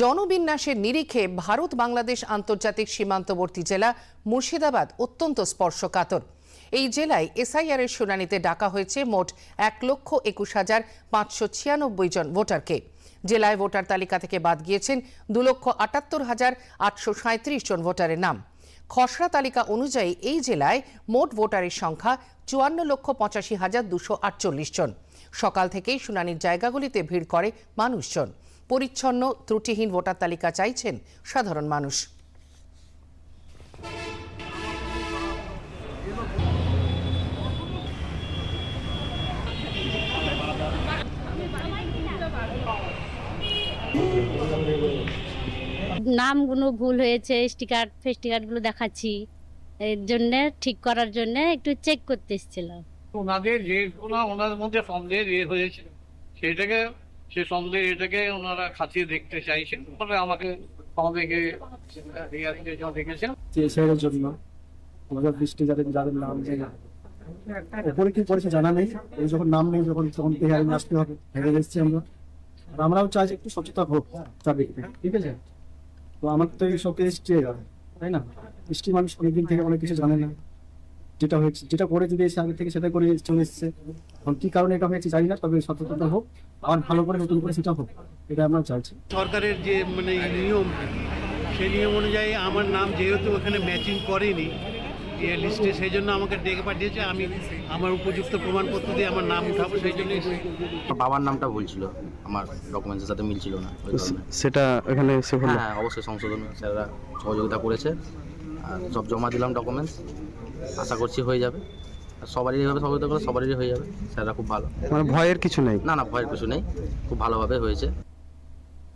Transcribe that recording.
জনবিন্যাসের নিরিখে ভারত বাংলাদেশ আন্তর্জাতিক সীমান্তবর্তী জেলা মুর্শিদাবাদ অত্যন্ত স্পর্শকাতর। এই জেলায় এসআইআর এর শুনানিতে ডাকা হয়েছে মোট এক লক্ষ একুশ হাজার পাঁচশো ছিয়ানব্বই জন ভোটারকে। জেলায় ভোটার তালিকা থেকে বাদ গিয়েছেন দু লক্ষ আটাত্তর হাজার আটশো সাঁত্রিশ জন ভোটারের নাম। খসড়া তালিকা অনুযায়ী এই জেলায় মোট ভোটারের সংখ্যা চুয়ান্ন লক্ষ পঁচাশি হাজার দুশো আটচল্লিশ জন। সকাল থেকেই শুনানির জায়গাগুলিতে ভিড় করে মানুষজন। পরিচ্ছন্ন ত্রুটিহীন ভোটার তালিকা চাইছেন সাধারণ মানুষ। নামগুলো ভুল হয়েছে স্টিকার ফেস্টিকারগুলো দেখাচ্ছি। এর জন্য ঠিক করার জন্য একটু চেক করতে এসেছিলাম। ওনাদের যে কোনো ওনাদের মধ্যে সন্দেহ ইয়ে হয়েছে। সেটাকে সে সন্দেহ এটাকে ওনারা খাতিয়ে দেখতে চাইছেন। পরে আমাকে জন্য দেখেছেন যাদের যাদের নাম কি করেছে জানা নেই। যখন নাম নেই, যখন আসতে হবে এসেছি আমরা। আমরাও চাই একটু সচেতন হোক ঠিক আছে? তো আমার তো এই সব এসছে, তাই না? মিষ্টি মানুষ অনেকদিন থেকে অনেক কিছু জানে না। যেটা হয়েছে যেটা করে যদি এসে আগে থেকে সেটা করে চলে এসছে। এখন কি কারণে এটা হয়েছে জানি না তবে সচেতন হোক আর ভালো করে নতুন করে সেটা হোক এটা আমরা চাইছি। সরকারের যে মানে নিয়ম সেই নিয়ম অনুযায়ী আমার নাম যেহেতু ওখানে ম্যাচিং করেনি যে লিস্টে সেই জন্য আমাকে ডেকে পাঠিয়েছে। আমি আমার উপযুক্ত প্রমাণপত্র দিয়ে আমার নাম উঠাবো সেই জন্য বাবার নামটা ভুল ছিল আমার ডকুমেন্টসের সাথে মিলছিল না ওই কারণে। সেটা এখানে এসে হলো হ্যাঁ হ্যাঁ অবশ্যই সংশোধন স্যাররা সহযোগিতা করেছে। আর সব জমা দিলাম ডকুমেন্টস আশা করছি হয়ে যাবে। আর সবারই এইভাবে সহযোগিতা করলে সবারই হয়ে যাবে স্যাররা খুব ভালো। মানে ভয়ের কিছু নেই? না না ভয়ের কিছু নেই। খুব ভালোভাবে হয়েছে।